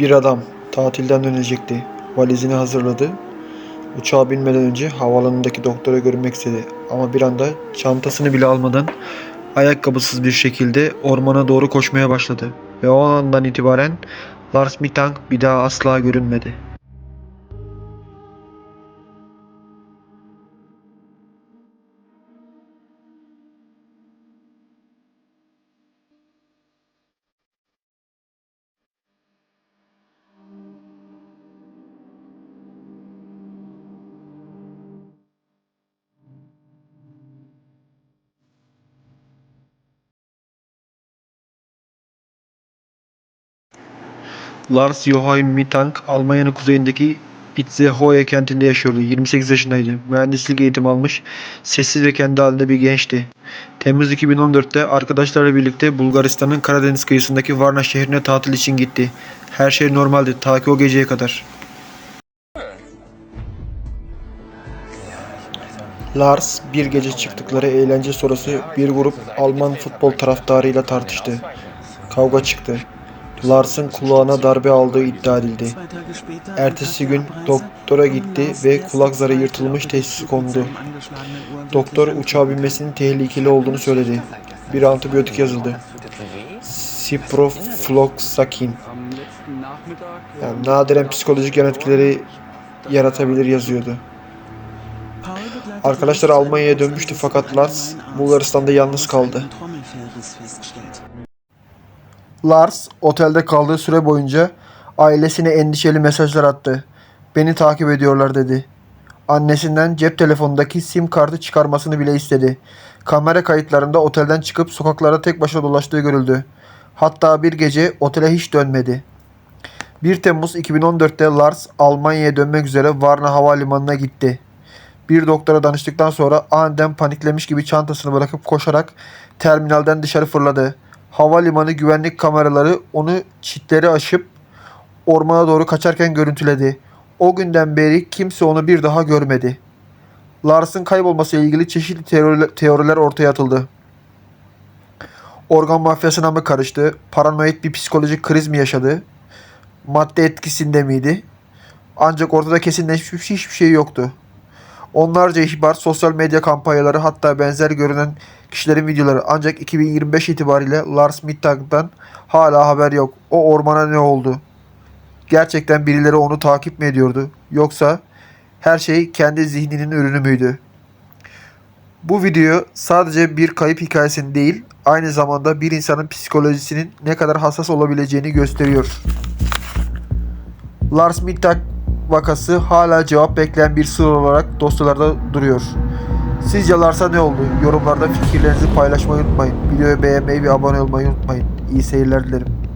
Bir adam tatilden dönecekti. Valizini hazırladı. Uçağa binmeden önce havaalanındaki doktora görünmek istedi. Ama bir anda çantasını bile almadan ayakkabısız bir şekilde ormana doğru koşmaya başladı. Ve o andan itibaren Lars Mittank bir daha asla görünmedi. Lars Joachim Mittank Almanya'nın kuzeyindeki Itzehoe kentinde yaşıyordu. 28 yaşındaydı. Mühendislik eğitimi almış, sessiz ve kendi halinde bir gençti. Temmuz 2014'te arkadaşlarla birlikte Bulgaristan'ın Karadeniz kıyısındaki Varna şehrine tatil için gitti. Her şey normaldi ta ki o geceye kadar. Lars bir gece çıktıkları eğlence sonrası bir grup Alman futbol taraftarıyla tartıştı. Kavga çıktı. Lars'ın kulağına darbe aldığı iddia edildi. Ertesi gün doktora gitti ve kulak zarı yırtılmış teşhisi kondu. Doktor uçağa binmesinin tehlikeli olduğunu söyledi. Bir antibiyotik yazıldı. Ciprofloxacin. Yani nadiren psikolojik yan etkileri yaratabilir yazıyordu. Arkadaşlar Almanya'ya dönmüştü fakat Lars Bulgaristan'da yalnız kaldı. Lars otelde kaldığı süre boyunca ailesine endişeli mesajlar attı. Beni takip ediyorlar dedi. Annesinden cep telefonundaki sim kartı çıkarmasını bile istedi. Kamera kayıtlarında otelden çıkıp sokaklarda tek başına dolaştığı görüldü. Hatta bir gece otele hiç dönmedi. 1 Temmuz 2014'te Lars Almanya'ya dönmek üzere Varna Havalimanı'na gitti. Bir doktora danıştıktan sonra aniden paniklemiş gibi çantasını bırakıp koşarak terminalden dışarı fırladı. Havalimanı güvenlik kameraları onu çitleri aşıp ormana doğru kaçarken görüntüledi. O günden beri kimse onu bir daha görmedi. Lars'ın kaybolması ile ilgili çeşitli teoriler, ortaya atıldı. Organ mafyasına mı karıştı? Paranoid bir psikolojik kriz mi yaşadı? Madde etkisinde miydi? Ancak ortada kesinleşmiş hiçbir şey yoktu. Onlarca ihbar, sosyal medya kampanyaları hatta benzer görünen kişilerin videoları ancak 2025 itibariyle Lars Mittag'dan hala haber yok. O ormana ne oldu? Gerçekten birileri onu takip mi ediyordu? Yoksa her şey kendi zihninin ürünü müydü? Bu video sadece bir kayıp hikayesini değil, aynı zamanda bir insanın psikolojisinin ne kadar hassas olabileceğini gösteriyor. Lars Mittag vakası hala cevap bekleyen bir sır olarak dosyalarda duruyor. Sizce Lars'a ne oldu? Yorumlarda fikirlerinizi paylaşmayı unutmayın. Videoyu beğenmeyi ve abone olmayı unutmayın. İyi seyirler dilerim.